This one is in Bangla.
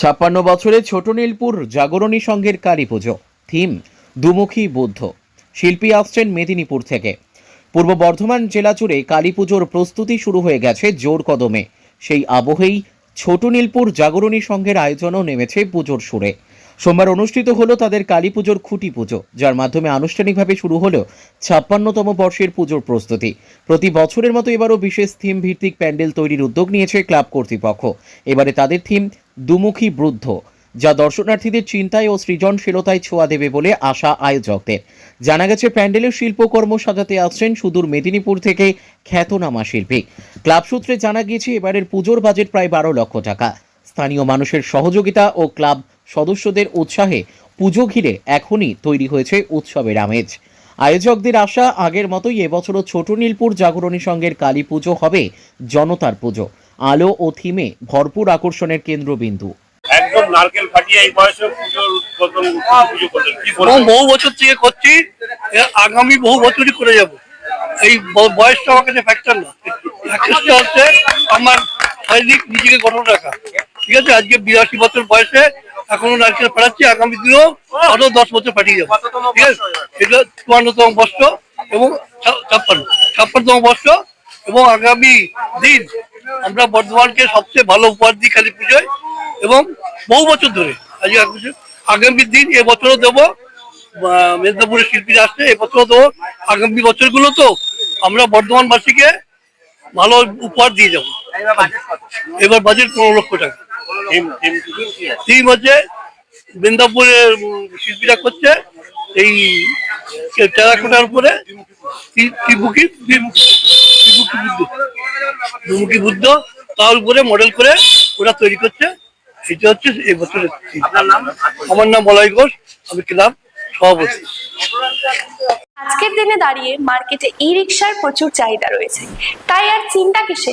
ছাপ্পান্ন বছরে ছোট নীলপুর জাগরণী সংঘের কালী পুজো। থিম, দুমুখী বুদ্ধ। শিল্পী আসছেন মেদিনীপুর থেকে। পূর্ব বর্ধমান জেলা জুড়ে কালী পুজোর প্রস্তুতি শুরু হয়ে গেছে জোর কদমে। সেই আবহেই ছোট নীলপুর জাগরণী সংঘের আয়োজনও নেমেছে পুজোর সুরে। সোমবার অনুষ্ঠিত হলো তাদের কালী পুজোর খুঁটি পুজো, যার মাধ্যমে আনুষ্ঠানিকভাবে শুরু হলো ছাপ্পান্নতম বর্ষের পুজোর প্রস্তুতি। প্রতি বছরের মতো এবারও বিশেষ থিম ভিত্তিক প্যান্ডেল তৈরির উদ্যোগ নিয়েছে ক্লাব কর্তৃপক্ষ। এবারে তাদের থিম, দুমুখী বৃদ্ধ, যা দর্শনার্থীদের চিন্তায় ও সৃজনশীলতায় ছোঁয়া দেবে বলে আশা আয়োজকদের। জানা গেছে, প্যান্ডেলের শিল্পকর্ম সাজাতে আসছেন সুদূর মেদিনীপুর থেকে খ্যাতনামা শিল্পী। ক্লাব সূত্রে জানা গিয়েছে, এবারের পুজোর বাজেট প্রায় বারো লক্ষ টাকা। স্থানীয় মানুষের সহযোগিতা ও ক্লাব সদস্যদের উৎসাহে পুজো ঘিরে এখনই তৈরি হয়েছে উৎসবের আমেজ। আয়োজকদের আশা আগের মতোই এবছরও ছোট নীলপুর জাগরণী সংঘের কালী পুজো হবে জনতার পুজো। আলো ও থিমে ভরপুর আকর্ষণের কেন্দ্রবিন্দু। একদম নারকেল ফাটিয়ে এই বয়সে পুজোর প্রথম পুজো করলেন। কি বলবেন? বহু বছর থেকে করছি আগামী বহু বছরই করে যাব। এই ব- বয়সটা আমার কাছে ফ্যাক্টর না। ফ্যাক্টরটা হচ্ছে আমার শারীরিক নিজেকে গঠন রাখা। ঠিক আছে? আজকে বিরাশি বছর বয়সে এখনও নারকেল পাঠাচ্ছি আগামী দিনেও আরও দশ বছর পাঠিয়ে যাব ঠিক আছে? এটা চুয়ান্নতম বর্ষ এবং ছাপ্পান্ন। ছাপ্পান্নতম বর্ষ এবং আগামী দিন আমরা বর্ধমানকে সবচেয়ে ভালো উপহার দিই কালী পুজোয় এবং বহু বছর ধরে। বছর। আগামী দিন এবছরও দেবো মেদিনীপুরের শিল্পীরা আসছে এবছরও দেবো। আগামী বছরগুলো তো আমরা বর্ধমানবাসীকে ভালো উপহার দিয়ে যাব এবার বাজেট পনেরো লক্ষ টাকা। থিম হচ্ছে বৃন্দাপুরের শিল্পীরা করছে এই টেরাকোটার উপরে ত্রি- ত্রিমুখী ত্রিমুখী বুদ্ধ তার উপরে মডেল করে ওরা তৈরি করছে এটা হচ্ছে এই বছরের আমার নাম মলয় ঘোষ আমি ক্লাব সভাপতি। আজকের দিনে দাঁড়িয়ে মার্কেটে ই রিক্সার প্রচুর চাহিদা রয়েছে। তাই আর চিন্তা কিসে